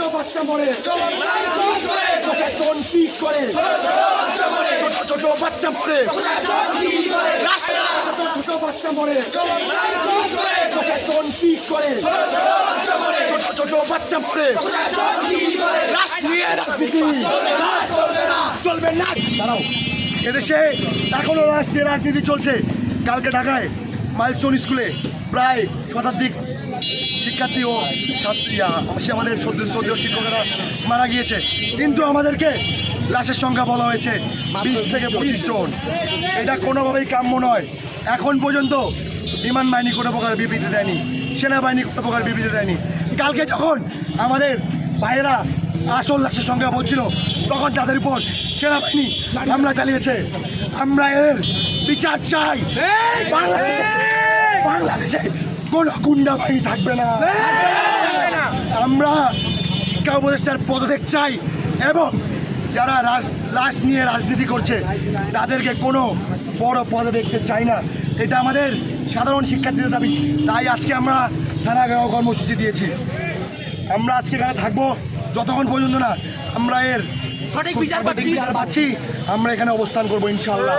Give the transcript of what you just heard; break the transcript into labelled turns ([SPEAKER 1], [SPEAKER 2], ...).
[SPEAKER 1] ছোট বাচ্চা মরে। প্রশাসন কি করে, ছোট বাচ্চা মরে। ছোট বাচ্চা মরে। প্রশাসন কি করে, ছোট ছোট বাচ্চা মরে। রাষ্ট্র নিয়ে রাজনীতি চলবে না। দাঁড়াও। এদেশে এখনও রাষ্ট্রীয় রাজনীতি চলছে। কালকে ঢাকায় মাইলস্টোন স্কুলে, প্রায় শতাধিক শিক্ষার্থী ও ছাত্রী সে আমাদের সদ্য সদ্য শিক্ষকেরা মারা গিয়েছে। কিন্তু আমাদেরকে লাশের সংখ্যা বলা হয়েছে বিশ থেকে পঁচিশ জন। এটা কোনোভাবেই কাম্য নয়। এখন পর্যন্ত বিমান বাহিনী কোনো প্রকার বিবৃতি দেয়নি সেনাবাহিনী কোনো প্রকার বিবৃতি দেয়নি। কালকে যখন আমাদের ভাইয়েরা আসল লাশের সংখ্যা বলছিল তখন তাদের উপর সেনাবাহিনী হামলা চালিয়েছে। আমরা এর বিচার চাই। বাংলাদেশে বাংলাদেশে কোনো গুন্ডা বাহিনী থাকবে না। আমরা শিক্ষা উপদেষ্টার পদত্যাগ চাই এবং যারা রাজ লাশ নিয়ে রাজনীতি করছে তাদেরকে কোনো বড় পদে দেখতে চাই না। এটা আমাদের সাধারণ শিক্ষার্থীদের দাবি। তাই আজকে আমরা থানা কর্মসূচি দিয়েছি। আমরা আজকে এখানে থাকব যতক্ষণ পর্যন্ত না আমরা এর
[SPEAKER 2] সঠিক।
[SPEAKER 1] বিচার পাচ্ছি। আমরা এখানে অবস্থান করব ইনশাল্লাহ